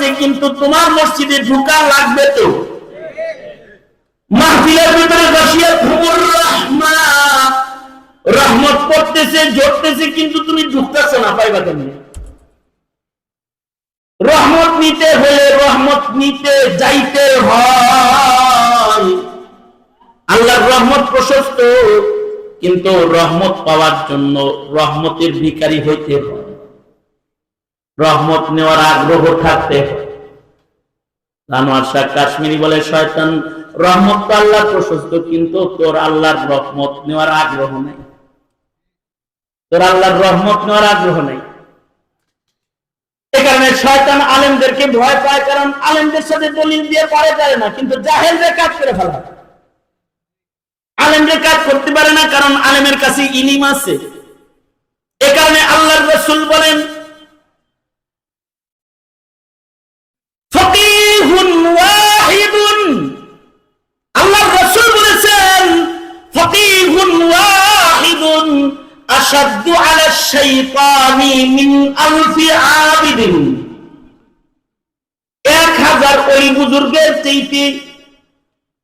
করছে কিন্তু তোমার মসজিদে ঢুকা লাগবে তো। মাহফিলের ভিতরে বসিয়ে ঘুমুর রহমা রহমত পড়তেছে, জড়তেছে, কিন্তু তুমি ঢুকতেছো না, পাইবা কেমনি? রহমত নিতে হলে রহমত নিতে যাইতে আল্লাহর রহমত প্রশস্ত, কিন্তু রহমত পাওয়ার জন্য রহমতের ভিখারি হইতে হয়। রহমত নেওয়ার আগ্রহ থাকতে। আনোয়ার শাহ কাশ্মীরি বলে, শয়তান, রহমত তো আল্লাহ প্রশস্ত, কিন্তু তোর আল্লাহর রহমত নেওয়ার আগ্রহ নেই। তোর আল্লাহর রহমত নেওয়ার আগ্রহ নেই। কারণে শয়তান আলেমদেরকে ভয় পায়, কারণ আলেমদের সাথে দলিল দিয়ে পারে যায় না, কিন্তু জাহেলদের কাজ করে ফেলা। আলেমদের কাজ করতে পারে না, কারণ আলেমের কাছে ইলিম আছে। এ কারণে আল্লাহর রসুল বলেন এক হাজার ওই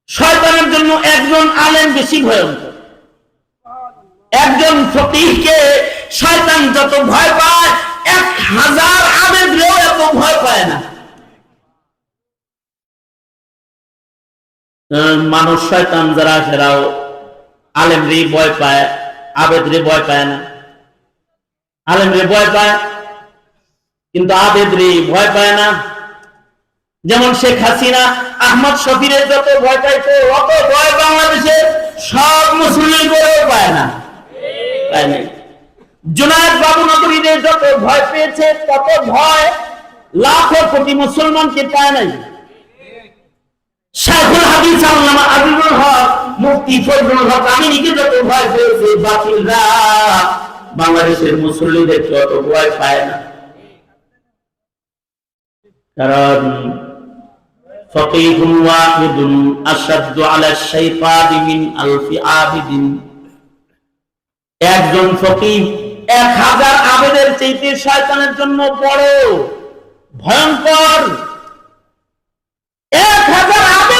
শয়তানের জন্য একজন আলেম বেশি ভয়ঙ্কর। একজন ফকিহকে শয়তান যত ভয় পায়, এক হাজার এত ভয় পায় না। মানুষ শয়তান যারা সেরাও আলেম রে ভয় পায় আবেদ রে ভয় পায় না। আলেম রে ভয় পায়, কিন্তু আবেদ রে ভয় পায় না। যেমন শেখ হাসিনা, আহমদ শফিরের যত ভয় পাইতো, অত ভয় বাংলাদেশে সব মুসলিম করেও পায় না। পায় জুনায়দ বাবু যত ভয় পেয়েছে, তত ভয় লাখো কোটি মুসলমানকে পায় নাই। শাহুল আবিবুল হক, মুফতি ফজলুল হক আমিনীকে যত ভয় পেয়েছে, বাতিলরা বাংলাদেশের মুসল্লিদের যত ভয় পায় না। কারণ ফকিহুন ওয়াহিদুন আলা মিন আলফি আবিদিন। একজন ফকিহ এক হাজার আবেদের চাইতে শয়তানের জন্য বড়, ভয়ঙ্কর। এক হাজার আবেদরে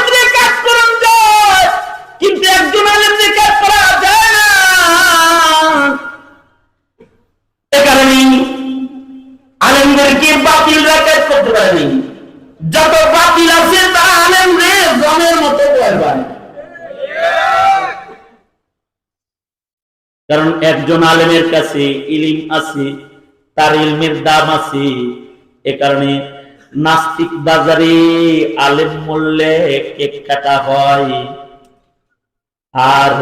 একজন আলেমের কাছে ইলিম আছে, তার ইলমের দাম আছে। এ কারণে নাস্তিক বাজারে আলেম মূল্যে কেক কাটা হয়। আর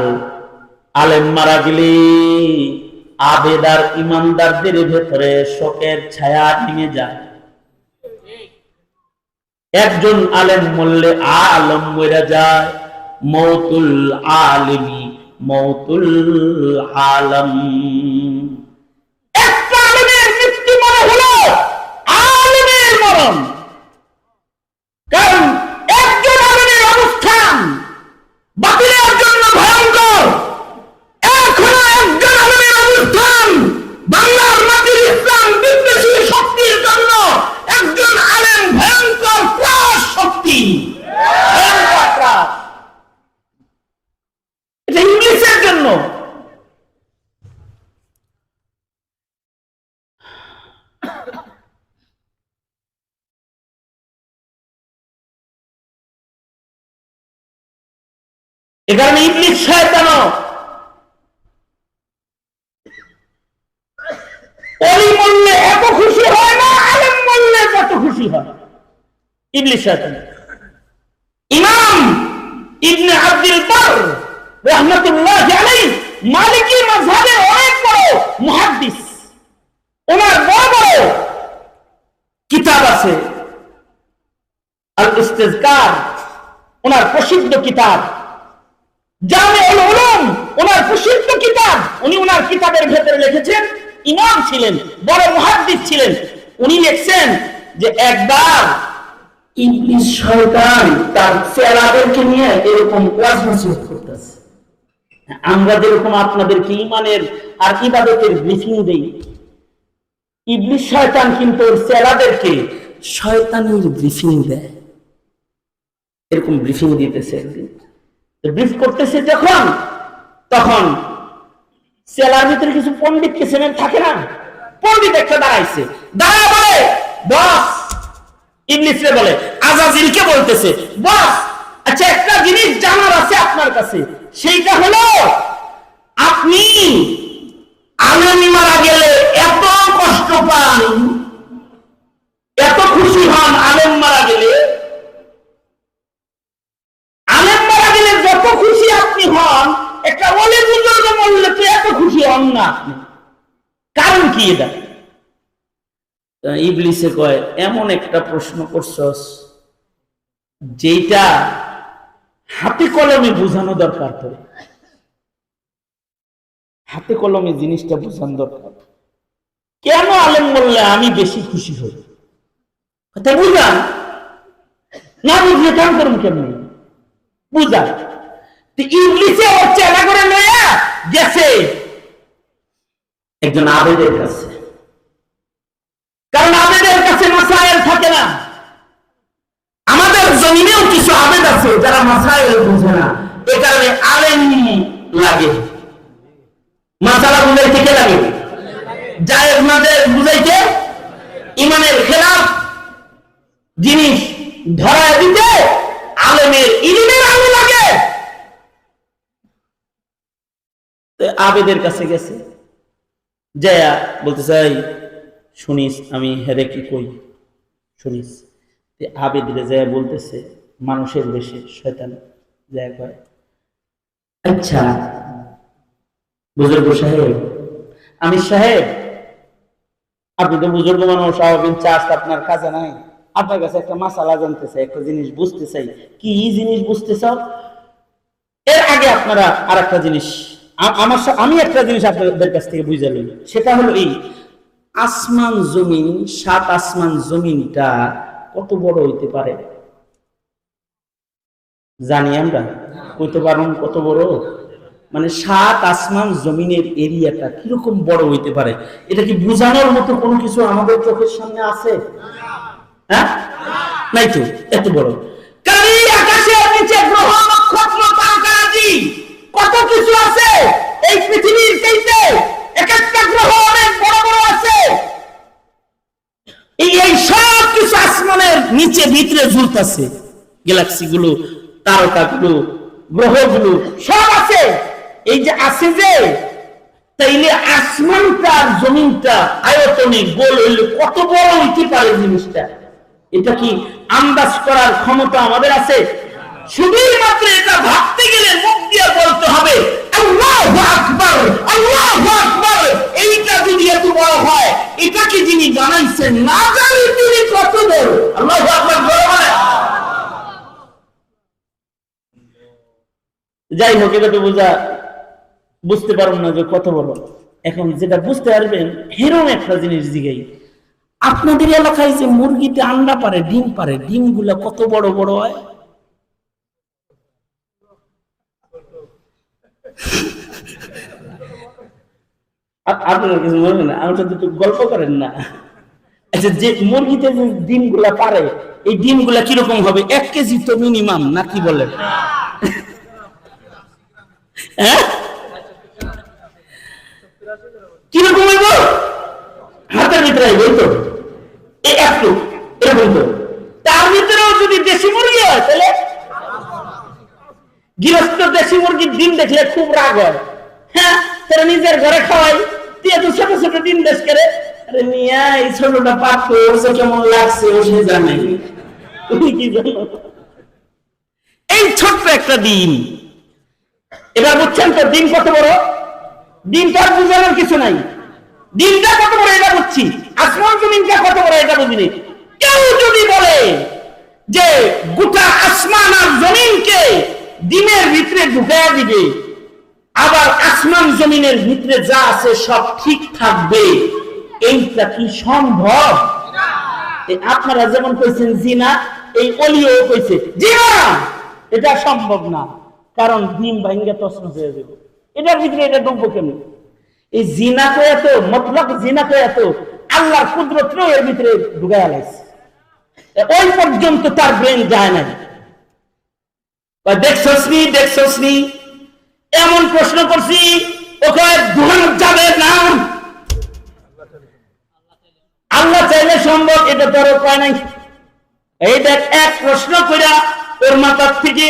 আলেম মারা গেলে আবেদার ইমানদারদের ভেতরে শোকের ছায়া নেমে যায়। একজন আলেম মূল্যে আলম মরে যায় মৌতুল আলিমি মৌতুল আলম আলেমের মৃত্যু মনে হলো আলেমের মরণ কারণ একজন আলেমের অনুষ্ঠান বাতিলের জন্য ভয়ঙ্কর এখনও একজন আলেমের অনুষ্ঠান বাংলার মাটির ইসলাম বিদ্বেষী শক্তির জন্য একজন আলেম ভয়ঙ্কর ত্রাস শক্তি ভয়ঙ্কর ত্রাস। এটা ইংলিশের জন্য এ কারণে ইংলিশ শয়তানো অলি মূল্যে এত খুশি হয় না, আলেম মূল্যে কত খুশি হয়। ইংলিশ শয়তান। ইমাম ইবনে আব্দুল বর রহমতুল্লাহ আলাইহি মালিকি মাযহাবের অনেক বড় মুহাদ্দিস। ওনার বড় বড় কিতাব আছে। আল ইস্তেজকার ওনার প্রসিদ্ধ কিতাব। ছিলেন, বড় ছিলেন। উনি যে তার নিয়ে এরকম আমরা যেরকম আপনাদেরকে ইমানের আর ইবাদতের ব্রিফিং দেই ইবলিশ শয়তান কিন্তু ওর শয়তানির ব্রিফিং দেয়। এরকম ব্রিফিং দিতেছে একদিন। ব্রিফ করতেছে যখন, তখন সেলার ভিতরে কিছু পণ্ডিত কিসেমের থাকে না? পণ্ডিত একটা দাঁড়াইছে। দাঁড়ায় বলে, বস, ইংলিশে বলে আজাজিলকে বলতেছে? বস আচ্ছা একটা জিনিস জানার আছে আপনার কাছে। সেইটা হলো, আপনি আলেম মারা গেলে এত কষ্ট পান, এত খুশি হন আলেম মারা গেলে আলেম মারা গেলে যত খুশি আপনি হন একটা অলি বুজুর্গ মরলে তো এত খুশি হন না আপনি কারণ কি এটা ইবলিসে কয়, এমন একটা প্রশ্ন করছস যেটা হাতে কলমে বোঝানো দরকার করে হাতে কলমে জিনিসটা বোঝানো দরকার। কেন আলেম বললে আমি বেশি খুশি হই? কথা বুঝান না বুঝলে কেমনি? বুঝান ইংলিশে ওর করে লইয়া গেছে। একজন আবেদের কাছে। কারণ আবেদের কাছে মাসাইল থাকে না। আমাদের জমিনেও কিছু আবেদ আছে যারা মাসাইল বুঝে না। এ কারণে আলেম লাগে। মাসালা বুঝাইতে কে লাগে? জায়েজ নাদের বুঝাইতে ইমানের খেলাফ জিনিস ধরা দিতে আলেমের ইলিমের আলু লাগে। আবেদের কাছে গেছে। জয়া বলতে চাই শুনিস, আমি হেরে কি কই শুনিস। আবেদ রে জয়া বলতেছে, মানুষের বেশে শয়তান জয়া কয় আচ্ছা বুজুর্গ সাহেব, আমি সাহেব, আপনি তো বুজুর্গ মানুষ স্বাভাবিক চাষ আপনার কাজে নাই। আপনার কাছে একটা মাসালা জানতে চাই, একটা জিনিস বুঝতে চাই। কি জিনিস বুঝতে চাও? এর আগে আপনারা আর একটা জিনিস আমার আমি একটা জিনিস আপনাদের কাছ থেকে বুঝে নিই। সেটা হলো এই, আসমান জমিন, সাত আসমান জমিনটা কত বড় হইতে পারে? জানি আমরা। কইতে পারুন কত বড়? মানে সাত আসমান জমিনের এরিয়াটা কীরকম বড় হইতে পারে? এটা কি বোঝানোর মতো কোনো কিছু আমাদের চোখের সামনে আছে? হ্যাঁ? নাই তো, এত বড়। এই আকাশের নিচে গ্রহ কত কিছু আছে এই পৃথিবীর চাইতে? এক একটা গ্রহ অনেক বড় বড় আছে। এই সব কিছু আসমানের নিচে ভিতরে ঝুলতেছে। গ্যালাক্সি গুলো, তারকা গুলো, গ্রহগুলো, সব আছে। এই যে আছে যে, তাইলে আসমানটা আর জমিনটা আয়তনে গোল হইলে কত বড় হইতে পারে জিনিসটা? এটা কি আন্দাজ করার ক্ষমতা আমাদের আছে? শুধুই মাত্র এটা ভাবতে গেলে মুখ দিয়ে বলতে হবে এইটা যদি এত বড় হয় যিনি জানাইছেন না জানি তিনি কত বড়। আল্লাহু আকবার যাই হোক এটা তো বোঝা, বুঝতে পারুন না যে কত বড়। এখন যেটা বুঝতে পারবেন হেরম একটা জিনিস দিকেই আপনাদের এলাকায় যে মুরগিতে আন্ডা পারে, ডিম পারে ডিমগুলা কত বড় বড় হয়? আপনারা কিছু বলবেন না? আমার সাথে গল্প করেন না। আচ্ছা যে মুরগিতে যে ডিমগুলা পারে, এই ডিমগুলা কীরকম হবে? এক কেজি তো মিনিমাম না কি বলেন? হ্যাঁ? কীরকম হইব? হাতের ভিতরে হইব তো। এই একটু, এরকম তো। তার ভিতরেও যদি দেশি মুরগি হয়, তাহলে? গৃহস্থ দেশি মুরগির ডিম দেখলে খুব রাগ হয়। হ্যাঁ তারা নিজের ঘরে খাওয়াই, দিয়ে তো ছোট ছোট ডিম দেশ করে। আরে মিয়া, এই ছোটটা পাক করছে কেমন লাগছে ও সে জানে। তুমি কি জানো? এই ছোট্ট একটা ডিম। এবার বুঝছেন তো, ডিম কত বড়? ডিমটা বুঝানোর কিছু নাই। দিনটা কত বড় এটা বুঝছি। আসমান জমিনটা কত বড় এটা বুঝিনি কেউ যদি বলে যে গোটা আসমান আর জমিনকে দিনের ভিতরে ঢুকাইয়া দিবে আবার আসমান জমিনের ভিতরে যা আছে সব ঠিক থাকবে। এইটা কি সম্ভব? আপনারা যেমন কইছেন জিনা এই অলিও কইছে জিনা! এটা সম্ভব না কারণ ডিম ভাঙ্গা তসনস হয়ে যাবে। এটার ভিতরে এটা ডুববো কেমন? এই জিনা তো এত মতলব জিনা তো এত আল্লাহর কুদরত এর ভিতরে ঢুকাই আলাইছে ওই পর্যন্ত তার ব্রেন যায় না দেখছস নি দেখছস নি? এমন প্রশ্ন করছি ওকে ধুলানো যাবে না? আল্লাহ চাইলে সম্ভব, এটা তো আর উপায় নাই। এই দেখ, এক প্রশ্ন কইরা ওর মাথার থেকে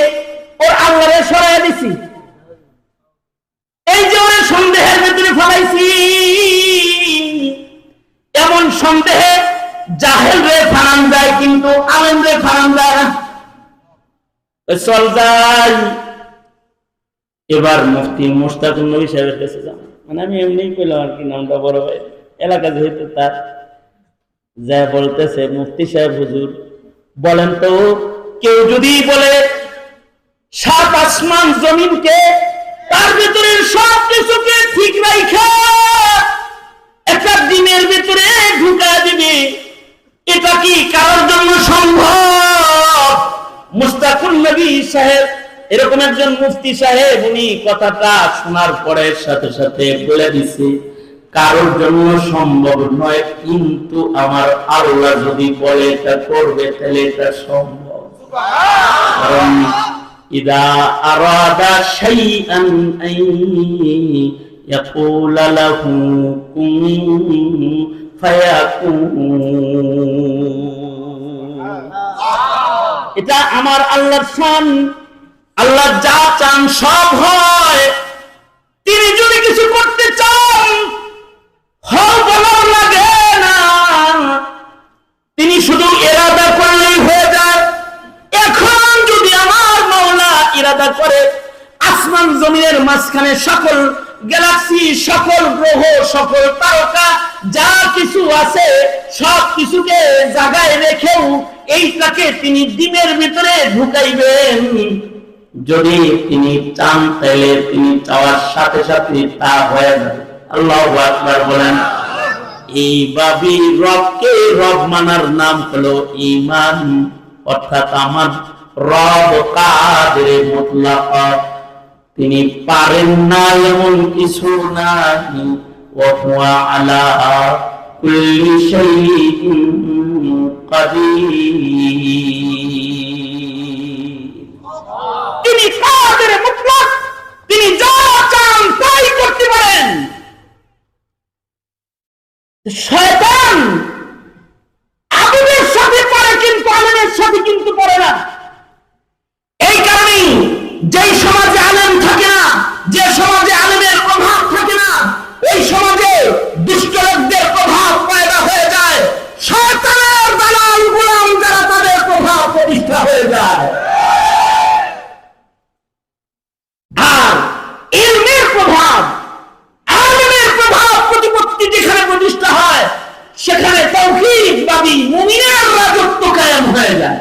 ওর আল্লাহরে সরাই দিছি। এই যে ওর সন্দেহের ভিতরে ফলাইছি, এমন সন্দেহে জাহেল রে ফানান যায়, কিন্তু আলেম রে ফানান যায় চল যাই। এবার মুফতি মুস্তাকুর নবী সাহেবের কাছে যান। মানে আমি এমনিই কইলাম আর কি, নামটা বড় ভাই। এলাকা যেহেতু তার, যা বলতেছে মুফতি সাহেব হুজুর, বলেন তো, কেউ যদি বলে সাত আসমান জমিনকে তার ভিতরে সব কিছুকে ঠিক রাইখা, একটা দিনের ভিতরে ঢুকা দিবে, এটা কি কারোর জন্য সম্ভব? মুস্তাকুল নবী সাহেব এরকম একজন মুফতি সাহেব, উনি কথাটা শোনার পরে সাথে সাথে বলে দিছে, কারোর জন্য সম্ভব নয়, কিন্তু আমার আল্লাহ যদি বলে এটা করবে, তাহলে এটা সম্ভব। কারণ, ইদা আরাদা শাইআন আন ইয়াকুল লাহু কুন ফায়াকুন। এটা আমার আল্লাহর শান। আল্লাহ যা চান সব হয়। তিনি যদি কিছু করতে চান লাগে না। তিনি শুধু এরাদা করলেই হয়ে যায়। এখন যদি আমার মাওলা ইরাদা করে, আসমান জমিনের মাঝখানে সকল গ্যালাক্সি, সকল গ্রহ, সকল তারকা, যা কিছু আছে, সব কিছুকে জায়গায় রেখেও এইটাকে তিনি দিনের ভিতরে ঢুকাইবেন। যদি তিনি চান, তাহলে তিনি চাওয়ার সাথে সাথে তা হয়ে যাবে। আল্লাহ আকবার বলেন এইভাবে রবকে রব মানার নাম হলো ইমান অর্থাৎ আমার রব তিনি পারেন না এমন কিছু নাই। আলা কুল্লি শাইইন কাদির। তিনি তাই করতে পারেন। শয়তান আগুনের সাথে পারে কিন্তু আলেমের সাথে কিন্তু পারে না। এই কারণেই যেই সমাজে আলেম থাকে না, যে সমাজে আলেমের প্রভাব থাকে না ওই সমাজে দুষ্ট লোকদের প্রভাব পয়দা হয়ে যায় শয়তানের দালাল গোলাম যারা তাদের প্রভাব প্রতিষ্ঠা হয়ে যায় আর ইলমের প্রভাব আলেমের প্রভাব প্রতিপত্তি যেখানে প্রতিষ্ঠা হয় সেখানে তৌহিদবাদী মুমিনের রাজত্ব কায়েম হয়ে যায়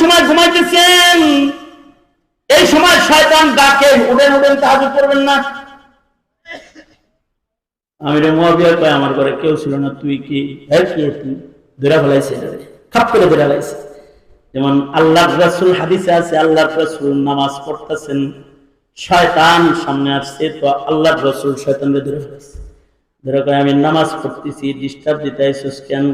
সময় ঘুমাইতেছেন। এই সময় শয়তান ডাকে, উঠেন উঠেন, তাহাজুদ করবেন না। আমি রে মুয়াবিয়া কয়, আমার ঘরে কেউ ছিল না, তুই কি? হ্যাঁ তুই? ধরে ফেলাইছে খাপ করে ধরে ফেলাইছে। যেমন আল্লাহর রাসূল হাদিসে আছে, আল্লাহর রাসূল নামাজ পড়তেছেন, শয়তান সামনে আসছে, তো আল্লাহর রাসূল শয়তানকে ধরে ফেলাইছে। ধরে কয়, আমি নামাজ পড়তেছি ডিস্টার্ব দিতে কেন?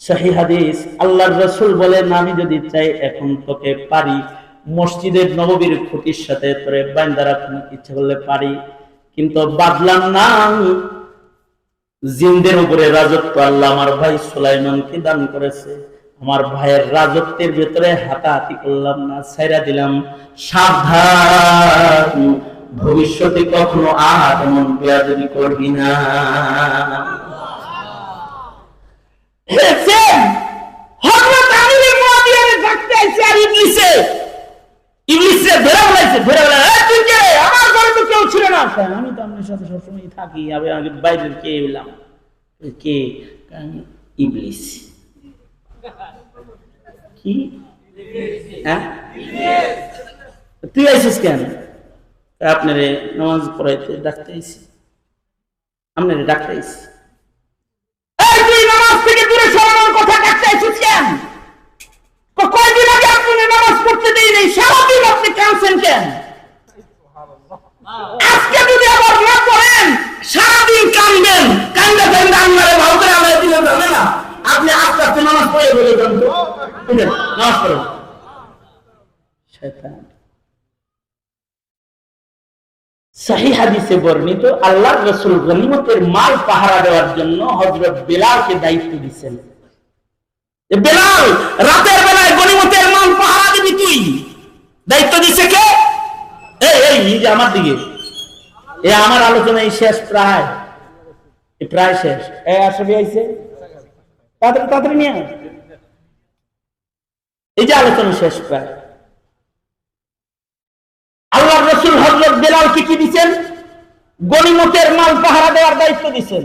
সহি হাদিস, আল্লাহর রসুল বলেন, আমি যদি চাই এখন তোকে পারি মসজিদের নববীর খুঁটির সাথে তোরে বাইন্দা রাখুন ইচ্ছা করলে পারি, কিন্তু বাদলাম না, জিন্দের উপরে রাজত্ব আল্লাহ আমার ভাই সুলাইমানকে দান করেছে। আমার ভাইয়ের রাজত্বের ভেতরে হাতাহাতি করলাম না, ছাইরা দিলাম। সাবধান, ভবিষ্যতে কখনো আর এমন বেয়াদবি করবি না। দেখছেন হযরত আলীর মুয়াবিয়ারে ডাকতে আইছে আর ইবলিসে ইবলিসে ধরে বলাইছে ধরে বলে এই তুই কে? আমার ঘরে তো কেউ ছিল না। আমি তো আপনার সাথে সবসময় থাকি। আমি আগে বাইরে কে এলাম? কে? ইবলিস। কি? হ্যাঁ? তুই আইসিস কেন? আপনারে নামাজ পড়াইতে ডাকতে আইসি। আপনারে ডাকতে আইসি। নামাজ আপনি পড়তে দেই নাই? সারাদিন কেন? আজকে যদি আবার সারাদিন কানবেন কান্দে কান্দে আল্লাহরে ভালো করে আল্লাহ দিলে যাবে আপনি আস্তে আস্তে নামাজ পড়ে বলে যান? নামাজ পড়েন সহি হাদিসে বর্ণিত আল্লাহ রসুল গনিমতের মাল পাহারা দেওয়ার জন্য হজরত বেলালকে দায়িত্ব দিচ্ছেন বেলাল, রাতের বেলায় গনিমতের মাল পাহারা দিবি তুই। দায়িত্ব দিছে কে? এই এই যে আমার দিকে। এ, আমার আলোচনা শেষ প্রায়। প্রায় শেষ। এ আসবে আইছে। তাড়াতাড়ি তাড়াতাড়ি নিয়ে এই যে আলোচনা শেষ প্রায়। আল্লাহ রসুল হজরত বেলালকে কি দিচ্ছেন গনিমতের মাল পাহারা দেওয়ার দায়িত্ব দিচ্ছেন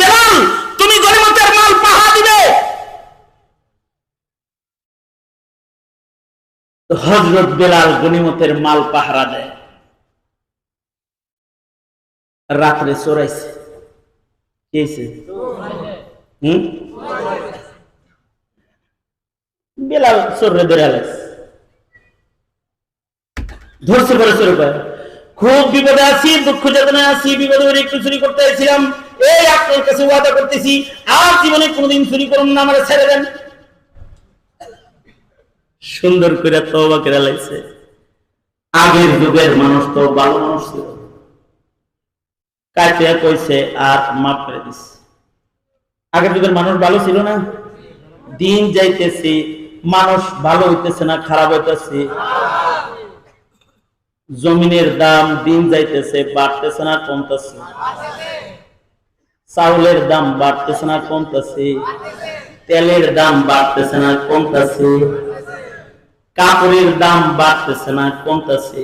বেলাল, তুমি গনিমতের মাল পাহারা দিবে। হজরত বেলাল গনিমতের মাল পাহারা দেয়। রাত্রে হয়েছে? হুম? বেলাল চোরে ধরে আলাইছে। ধরছে চোরে পায় খুব বিপদে আছি, দুঃখ চেতনায় আছি, বিপদে একটু চুরি করতে চাইছিলাম এই আপনার কাছে ওয়াদা করতেছি, আর জীবনে কোনোদিন চুরি করুন না, আমার ছেড়ে দেন। সুন্দর করে তওবা করে লাইছে। আগের যুগের মানুষ তো ভালো মানুষ ছিল। কাটিয়া কইছে, আর মাফ করে দিছে আগের যুগের মানুষ ভালো ছিল না? দিন যাইতেছে, মানুষ ভালো হইতেছে না, খারাপ হইতেছে। জমিনের দাম দিন যাইতেছে, বাড়তেছে না কমতেছে? চাউলের দাম বাড়তেছে না কমতেছে? তেলের দাম বাড়তেছে না কমতেছে? কাপড়ের দাম বাড়তেছে না কমতেছে?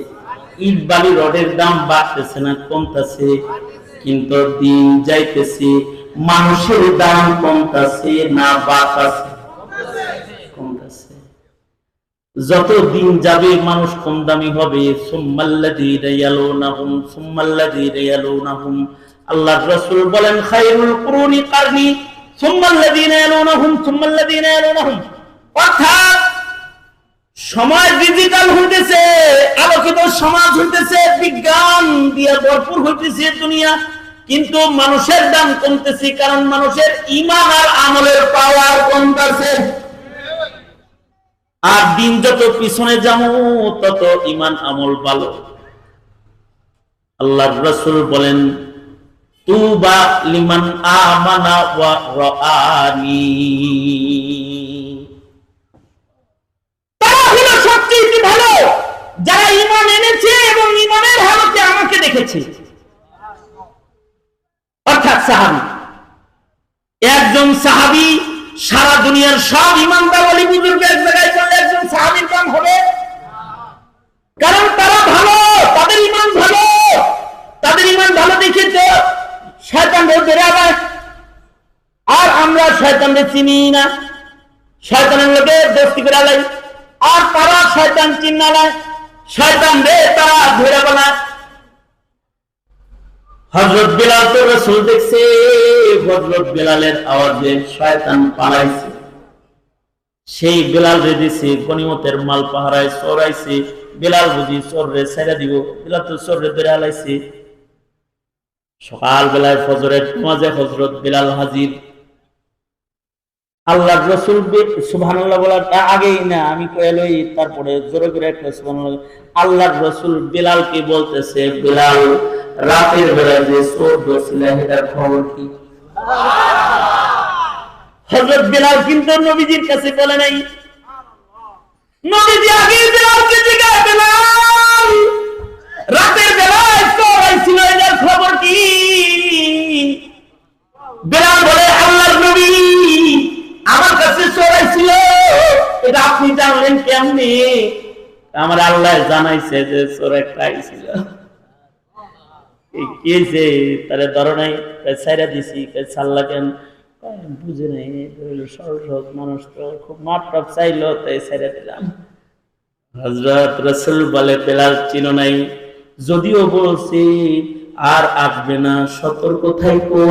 ইট বালি রডের দাম বাড়তেছে না কমতেছে? কিন্তু দিন যাইতেছে, মানুষের দাম কমতেছে না বাড়তেছে কমতেছে যত দিন যাবে মানুষ কম দামি হবে আল্লাহর রাসূল বলেন সমাজ হইতেছে সমাজ হইতেছে, বিজ্ঞান দিয়ে ভরপুর হইতেছে দুনিয়া। কিন্তু মানুষের দাম কমতেছে, কারণ মানুষের ইমান আর আমলের পাওয়ার কমতেছে আর দিন যত পিছনে যাব, তত ইমান আমল ভালো আল্লাহ রসুল বলেন, তুবা লিমান আমানা ওয়া রাআনি। তারা হলো সবচেয়ে ভালো। যারা ইমান এনেছে এবং ইমানের হালতে আমাকে দেখেছে। অর্থাৎ সাহাবি। একজন সাহাবি সারা দুনিয়ার সব ইমানদার অলি বুজুর্গ এক জায়গায় করলে একজন সাহাবির কাম হবে। কারণ তারা ভালো, তাদের ইমান ভালো। তাদের ইমান ভালো দেখে তো শয়তান ধরে আবার। আর আমরা শয়তানকে চিনি না। শয়তানের লোকে দোস্তি করে আলাই। আর তারা শয়তান চিন্নালায় শয়তান রে, তারা ধরে বানায় হজরত বিলাল তো রসুল দেখছে হজরত বিলালের আওয়াজে শয়তান পালাইছে। সেই বিলাল রে দিছে গনিমতের মাল পাহারায় চোরাইছে বিলাল বুঝি চোর রে ছেড়ে দিব, বিলাল তো চোর রে ধরে আলাইছে সকাল বেলায় ফজরের নামাজে হজরত বিলাল হাজির। আল্লাহ রসুল সুবহান বলার আগেই না, আমি কয়েলই তারপরে জোরে করে একটা সুবহান আল্লাহ রসুল বিলালকে বলতেছে, বিলাল রাতের বেলা যে চোর ধরছিলে এটার খবর কি? হজরত বিলাল কিন্তু নবীজির কাছে বলে নাই। নবীজি আগে বিলালকে জিজ্ঞাসা বিলাল রাতের বেলায় চোর আইছিল, এটার খবর কি? বিলাল বলে, আল্লাহর নবী আমার কাছে চোরাই ছিল এটা আপনি জানলেন কেমনি? আমার আল্লাহ জানাইছে যে চোর আইছিল। এই কি নাই দিছি খুব চাইলো, তাই দিলাম। যদিও বলছি, আর আসবে না, সতর্ক থাইকো,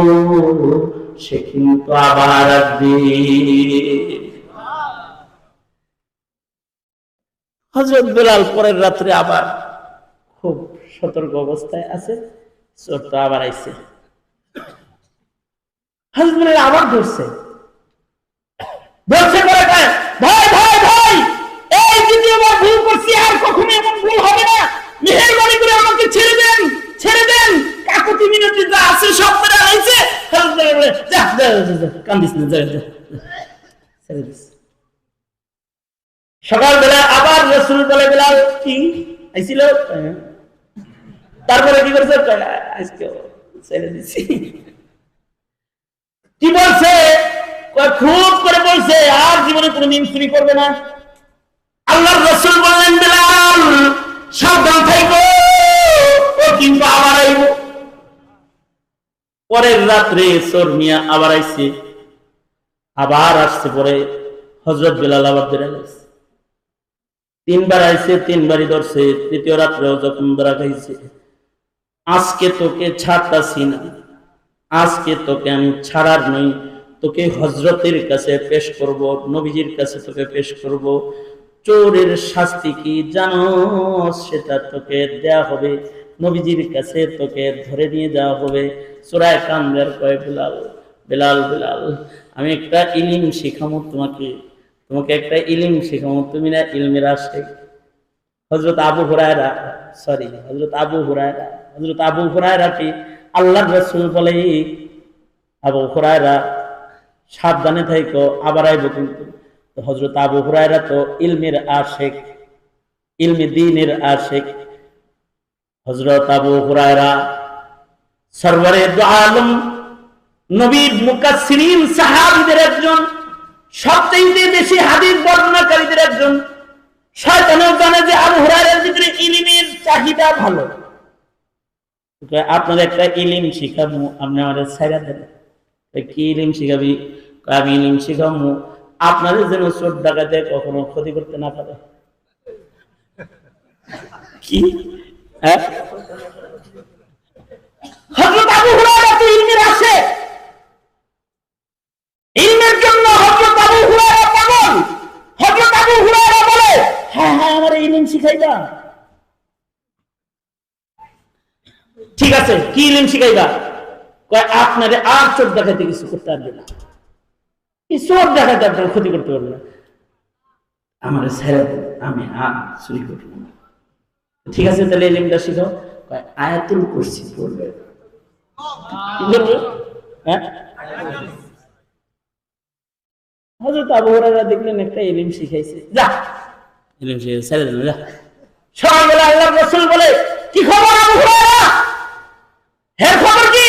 সে কিন্তু আবার আসবে। হজরত বেলাল পরের রাত্রে আবার খুব সতর্ক অবস্থায় আছে। আবার ধরছে। করে ভুল করছি, আর কখনো এমন ভুল হবে না। করে আমাকে ছেড়ে দেন ছেড়ে দেন। কাকুতি মিনতি যা আছে সব মেরে আইছে সকালবেলা আবার রসুল বলে বেলাল কি? আইছিল। তারপরে কি করছে? কি বলছে? খুব করে বলছে, আর জীবনে কোনো মিম চুরি করবে না। আল্লাহর রসুল বললেন, বেলাল, সাবধান থাইকো, ও কিন্তু আবার আইব। পরের রাত্রে চোর মিয়া আবার আইছে, আবার আসছে পরে হজরত বেলাল আবার ধরে গেছে তিনবার আইছে, তিনবারই ধরছে, তৃতীয় রাত্রেও যখন ধরা খাইছে। আজকে তোকে ছাড়তাছি না। আজকে তোকে আমি ছাড়ার নই। তোকে হজরতের কাছে পেশ করব, নবীজির কাছে তোকে পেশ করব। চোরের শাস্তি কি জানো? সেটা তোকে দেয়া হবে। নবীজির কাছে তোকে ধরে নিয়ে যাওয়া হবে। চোরায় কান্দার কয়, বেলাল বেলাল বেলাল, আমি একটা ইলিম শিখামো তোমাকে। তোমাকে একটা ইলিম শিখামো। তুমি না ইলমের আসে হজরত আবু হুরায়রা সরি হজরত আবু হুরায়রা হজরত আবু হুরায়রাটি আল্লাহ রসুল বলে? আবু হুরায়রা, সাবধানে থাইকো, আবার আইব কিন্তু। হজরত আবু হুরায়রা তো ইলমের আশেক ইলমে দিনের আশেক হজরত আবু হুরায়রা সরবরে আলম, নবীর মুকাসসিরিন সাহাবীদের একজন সবচেয়ে বেশি হাদিস বর্ণনাকারীদের একজন। শয়তানও জানে যে আবু হুরায়রার ভিতরে ইলিমের চাহিদা ভালো। আপনার একটা ইলিম শিখাবো, আপনি আমাদের ছাইরা দেন। কি ইলিম শিখাবি? আমি ইলিম শিখাবো। আপনাদের যেন চোর ডাকাতে কখনো ক্ষতি করতে না পারে। কি? হ্যাঁ? আসে। জন্য বলে হ্যাঁ হ্যাঁ আমার ইলম শিখাইবা ঠিক আছে কি ইলম শিখাইবা? কয় আপনারে আর চোখ দেখাইতে কিছু করতে পারবে না। এই চোখ দেখাইতে আপনার ক্ষতি করতে পারবে না। আমার ছেড়ে আমি আর চুরি করব না। ঠিক আছে তাহলে ইলিমটা শিখাও। কয় আয়াতুল কুরসি পড়বে। হ্যাঁ? হযরত আবু হুরায়রা দেখলেন একটা ইলিম শিখাইছে। যা। ইলিম শিখাইছে ছেড়ে দিল যা। সকালবেলা আল্লাহ রাসূল বলে কি খবর আবু হুরায়রা হে খবর কি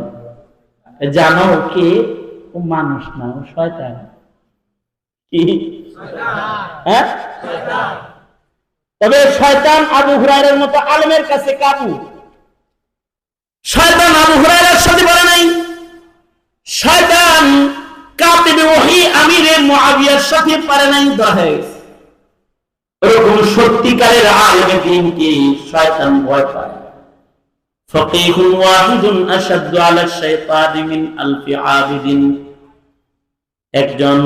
জানো কে? ও মানুষ না, ও শয়তান। কি? হ্যাঁ? তবে শয়তান আবু হুরায়রার মতো আলমের কাছে কাবু। শয়তান আবু হুরায়রার সাথে পারে নাই। শয়তান কাতিবে ওহি আমিরে মুআবিয়ার সাথে পারে নাই গেছে ওরকম সত্যিকারের আলেমে দিনকে শয়তান ভয় পায়? فقيه واحد أشد على الشيطان من ألف عابد একজন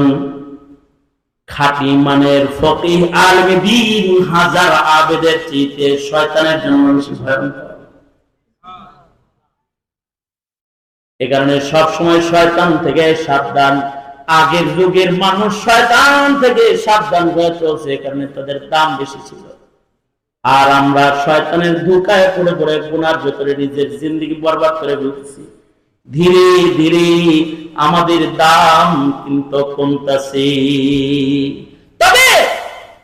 খাঁটি মানের ফকিহ আলমে দিন হাজার আবেদের চেয়ে শয়তানের জন্য বেশি ভয়ঙ্কর এ কারণে সবসময় শয়তান থেকে সাবধান আগের যুগের মানুষ শয়তান থেকে সাবধান হয়ে চলছে এ কারণে তাদের দাম বেশি ছিল আর আমরা শয়তানের ধোকায় পড়ে পড়ে গুনার ভেতরে নিজের জিন্দিগি বরবাদ করে ফেলতেছি। ধীরে ধীরে আমাদের দাম কিন্তু কমতাছে। তবে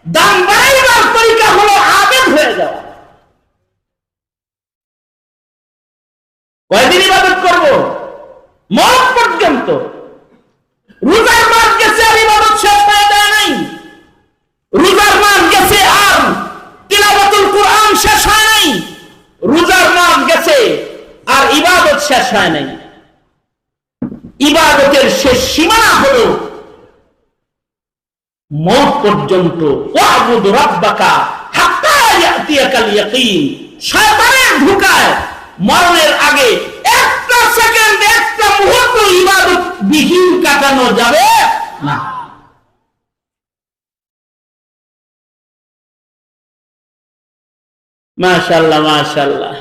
দাম বাড়াইবার তরিকা হলো আবেগ হয়ে যাওয়া। কয়দিন ইবাদত করব? মত পর্যন্ত রোজার মাস গেছে আর ইবাদত শেষ হয়ে যায় নাই রোজার মাস গেছে আর তিলাওয়াতুল কোরআন শেষ হয় নাই রোজার মাস গেছে আর ইবাদত শেষ হয় নাই। ইবাদতের শেষ সীমানা হলো মত পর্যন্ত। ওয়াবুদ মরণের আগে একটা সেকেন্ড একটা মুহূর্ত ইবাদত বিহীন কাটানো যাবে না। মাশাল্লাহ মাশাল্লাহ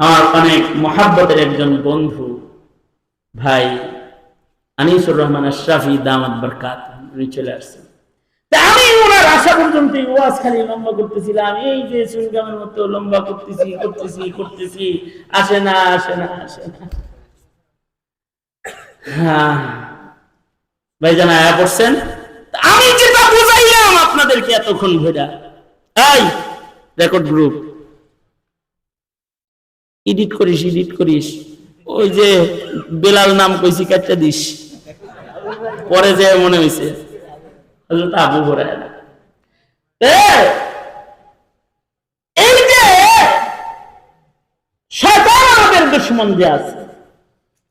আমার অনেক মহাব্বতের একজন বন্ধু, ভাই আনিসুর রহমান আশরাফি দামাত বরকাত, উনি চলে আসছেন। আমি ওনার আশা পর্যন্ত ওয়াজ খালি লম্বা করতেছিলাম এই যে সুইংগামের মতো লম্বা করতেছি করতেছি করতেছি, আসে না আসে না আসে না। হ্যাঁ ভাই জানা আয়া আমি যেটা বুঝাইলাম আপনাদেরকে এতক্ষণ ভেজা এই রেকর্ড গ্রুপ এডিট করিস এডিট করিস। ওই যে বেলাল নাম কইছি কাটটা দিস। পরে যে মনে হয়েছে হযরত আবু হুরায়রা। এই যে শয়তান আমাদের দুশ্মন যে আছে।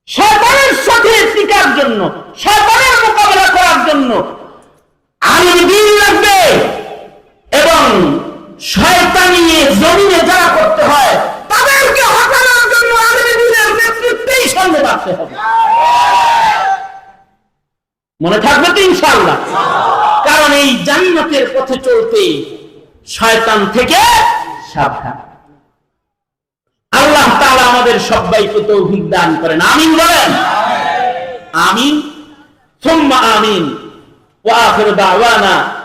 শয়তানের সাথে টিকার জন্য, শয়তানের মোকাবেলা করার জন্য আলিম দিন লাগবে। এবং শয়তানি জমিনে যারা করতে হয় তাদেরকে হটানোর জন্য আলিম দিনের নেতৃত্বেই সঙ্গে রাখতে হবে। মনে থাকবে তো ইনশাআল্লাহ কারণ এই জান্নাতের পথে চলতে শয়তান থেকে সাবধান। আল্লাহ তাআলা আমাদের সবাইকে তৌফিক দান করেন। আমিন বলেন। আমিন। সুম্মা আমিন। ওয়া আখিরু দাওয়ানা